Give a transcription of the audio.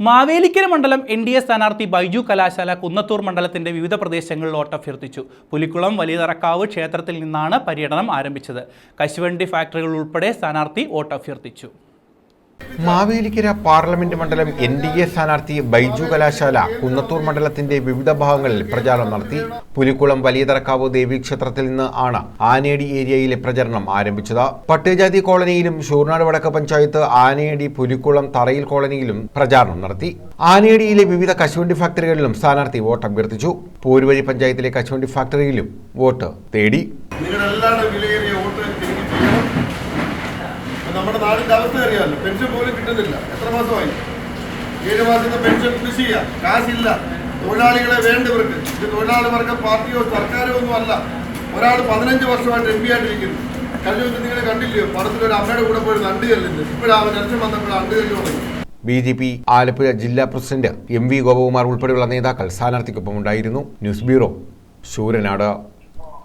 മാവേലിക്കര മണ്ഡലം N D A സ്ഥാനാർത്ഥി ബൈജു കലാശാല കുന്നത്തൂർ മണ്ഡലത്തിന്റെ വിവിധ പ്രദേശങ്ങളിൽ ഓട്ടഭ്യർത്ഥിച്ചു. പുലിക്കുളം വലിയതറക്കാവ് ക്ഷേത്രത്തിൽ നിന്നാണ് പര്യടനം ആരംഭിച്ചത്. കശുവണ്ടി ഫാക്ടറികൾ ഉൾപ്പെടെ സ്ഥാനാർത്ഥി വോട്ടഭ്യർത്ഥിച്ചു മാവേലിക്കര പാർലമെന്റ് മണ്ഡലം എൻ ഡി എ സ്ഥാനാർത്ഥി ബൈജു കലാശാല കുന്നത്തൂർ മണ്ഡലത്തിന്റെ വിവിധ ഭാഗങ്ങളിൽ പ്രചാരണം നടത്തി. പുലിക്കുളം വലിയതറക്കാവ് ദേവീക്ഷേത്രത്തിൽ നിന്ന് ആണ് ആനേടി ഏരിയയിലെ പ്രചരണം ആരംഭിച്ചത്. പട്ടികജാതി കോളനിയിലും ഷൂർനാട് വടക്ക് പഞ്ചായത്ത് ആനേടി പുലിക്കുളം തറയിൽ കോളനിയിലും പ്രചാരണം നടത്തി. ആനേടിയിലെ വിവിധ കശുവണ്ടി ഫാക്ടറികളിലും സ്ഥാനാർത്ഥി വോട്ട് അഭ്യർത്ഥിച്ചു. പോരുവഴി പഞ്ചായത്തിലെ കശുവണ്ടി ഫാക്ടറിയിലും വോട്ട് തേടി. നമ്മുടെ നാടിന്റെ അവസ്ഥ അറിയാമല്ലോ. പെൻഷൻ പോലും കിട്ടുന്നില്ല. എത്ര മാസമായി? ഏഴ് മാസത്തെ പെൻഷൻ കൃഷി ചെയ്യാം. കാശില്ല. തൊഴിലാളികളെ വേണ്ടവർക്ക് ഇത് തൊഴിലാളി പാർട്ടിയോ സർക്കാരോ ഒന്നും അല്ല. ഒരാൾ പതിനഞ്ച് വർഷമായിട്ട് എം പി ആയിട്ടിരിക്കുന്നു. കഴിഞ്ഞ ദിവസം നിങ്ങൾ കണ്ടില്ലയോ പടത്തിൽ ഒരു അമ്മയുടെ കൂടെ പോയി അണ്ട് കല്ലുണ്ട്. ഇപ്പോഴാണ് ഇലക്ഷൻ വന്നപ്പോൾ അണ്ട് കല്ല് തുടങ്ങി ബി ജെ പി ആലപ്പുഴ ജില്ലാ പ്രസിഡന്റ് എം വി ഗോപകുമാർ ഉൾപ്പെടെയുള്ള നേതാക്കൾ സ്ഥാനാർത്ഥിക്കൊപ്പം ഉണ്ടായിരുന്നു. News bureau Sooranad